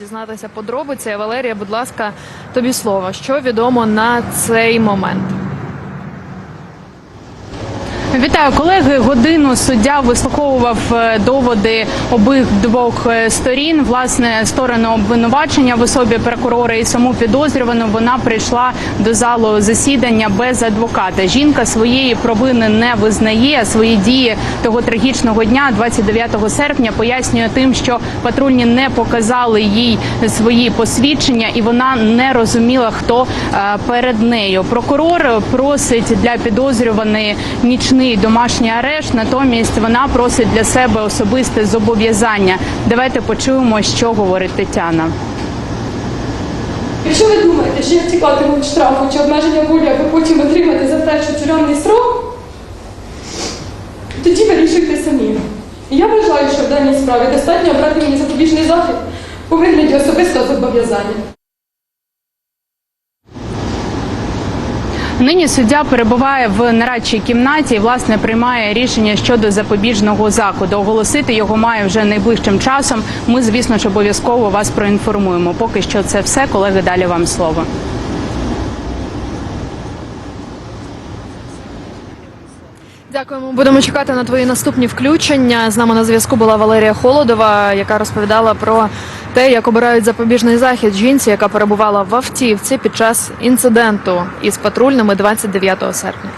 Дізнатися подробиці. Валерія, будь ласка, тобі слово. Що відомо на цей момент? Вітаю колеги. Годину суддя вислуховував е, доводи обох двох е, сторін. Власне, сторону обвинувачення в особі прокурора і саму підозрювану вона прийшла до залу засідання без адвоката. Жінка своєї провини не визнає. Свої дії того трагічного дня, 29 серпня, пояснює тим, що патрульні не показали їй свої посвідчення, і вона не розуміла, хто е, перед нею. Прокурор просить для підозрюваної нічний домашній арешт. Натомість вона просить для себе особисте зобов'язання. Давайте почуємо, що говорить Тетяна. Якщо ви думаєте, що я втікатиму штрафу чи обмеження волі, аби потім отримати за те, що тюремний срок, тоді вирішуйте самі. І я вважаю, що в даній справі достатньо обрати мені запобіжний захід у вигляді особистого зобов'язання. Нині суддя перебуває в нарадчій кімнаті і власне приймає рішення щодо запобіжного заходу. Оголосити його має вже найближчим часом. Ми, звісно ж, обов'язково вас проінформуємо. Поки що це все. Колеги, далі вам слово. Дякуємо. Будемо чекати на твої наступні включення. З нами на зв'язку була Валерія Холодова, яка розповідала про те, як обирають запобіжний захід жінці, яка перебувала в автівці під час інциденту із патрульними 29 серпня.